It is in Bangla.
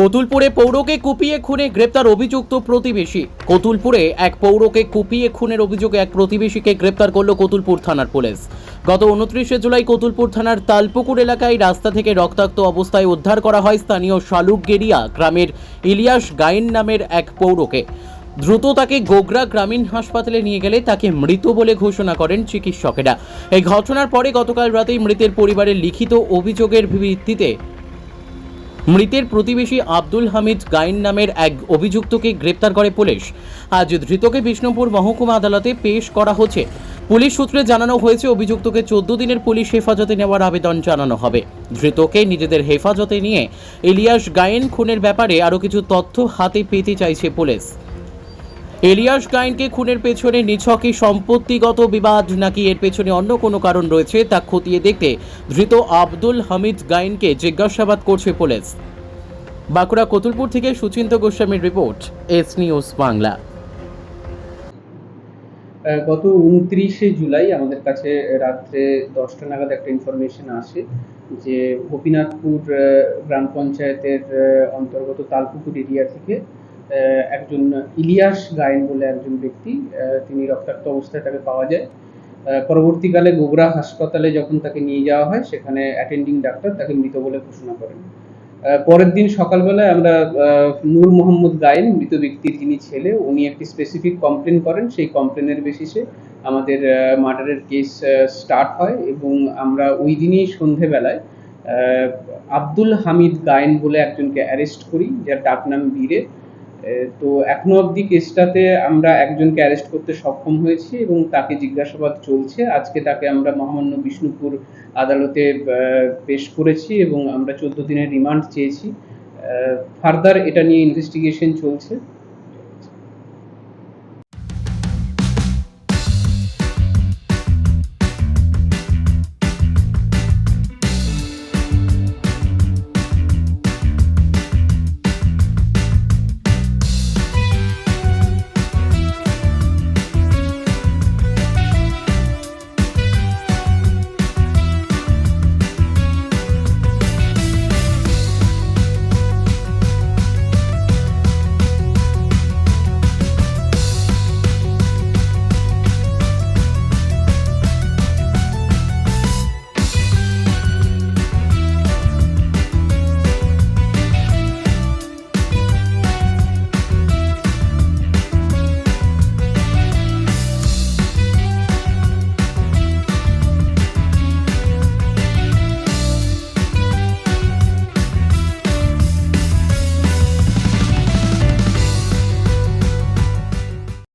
কতুলপুরে পৌরকে কুপিয়ে খুনে গ্রেপ্তার অভিযুক্ত প্রতিবেশী। কতুলপুরে এক পৌরকে কুপিয়ে খুনের অভিযোগে এক প্রতিবেশীকে গ্রেপ্তার করল কতুলপুর থানার পুলিশ। গত উনত্রিশে জুলাই কতুলপুর থানার তালপুকুর এলাকায় রাস্তা থেকে রক্তাক্ত অবস্থায় উদ্ধার করা হয় স্থানীয় শালুকগেরিয়া গ্রামের ইলিয়াস গায়েন নামের এক পৌরকে। দ্রুত তাকে গোগরা গ্রামীণ হাসপাতালে নিয়ে গেলে তাকে মৃত বলে ঘোষণা করেন চিকিৎসকেরা। এই ঘটনার পরে গতকাল রাতেই মৃতের পরিবারের লিখিত অভিযোগের ভিত্তিতে মৃতের প্রতিবেশী আব্দুল হামিদ গাইন নামের এক অভিযুক্তকে গ্রেপ্তার করে পুলিশ। আজ ধৃতকে বিষ্ণুপুর মহকুমা আদালতে পেশ করা হচ্ছে। পুলিশ সূত্রে জানানো হয়েছে, অভিযুক্তকে চোদ্দ দিনের পুলিশ হেফাজতে নেওয়ার আবেদন জানানো হবে। ধৃতকে নিজেদের হেফাজতে নিয়ে এলিয়াস গায়েন খুনের ব্যাপারে আরও কিছু তথ্য হাতে পেতে চাইছে পুলিশ। এলিয়াস গাইনকে খুনের পেছনে নিছকই সম্পত্তিগত বিবাদ, নাকি এর পেছনে অন্য কোনো কারণ রয়েছে তা খতিয়ে দেখতে ধৃত আব্দুল হামিদ গাইনকে জিজ্ঞাসাবাদ করছে পুলিশ। বাঁকুড়া কতুলপুর থেকে সুচিন্ত গোস্বামীর রিপোর্ট, এস নিউজ বাংলা। গত উনত্রিশে জুলাই আমাদের কাছে রাত্রে দশটা নাগাদ একটা ইনফরমেশন আসে যে গোপীনাথপুর গ্রাম পঞ্চায়েতের অন্তর্গত তালপুকুর এরিয়া থেকে একজন ইলিয়াস গায়েন বলে একজন ব্যক্তি তিনি রক্তাক্ত অবস্থায় তাকে পাওয়া যায়। পরবর্তীকালে গোগরা হাসপাতালে যখন তাকে নিয়ে যাওয়া হয়, সেখানে অ্যাটেন্ডিং ডাক্তার তাকে মৃত বলে ঘোষণা করেন। পরের দিন সকালবেলায় আমরা নূর মোহাম্মদ গায়েন, মৃত ব্যক্তির যিনি ছেলে, উনি একটি স্পেসিফিক কমপ্লেন করেন। সেই কমপ্লেনের বেসিসে আমাদের মার্ডারের কেস স্টার্ট হয় এবং আমরা ওই দিনই সন্ধেবেলায় আব্দুল হামিদ গায়েন বলে একজনকে অ্যারেস্ট করি, যার ডাকনাম বীরে। তো এখনও অবধি কেসটাতে আমরা একজনকে অ্যারেস্ট করতে সক্ষম হয়েছি এবং তাকে জিজ্ঞাসাবাদ চলছে। আজকে তাকে আমরা মহামান্য বিষ্ণুপুর আদালতে পেশ করেছি এবং আমরা চোদ্দ দিনের রিমান্ড চেয়েছি। ফার্দার এটা নিয়ে ইনভেস্টিগেশন চলছে।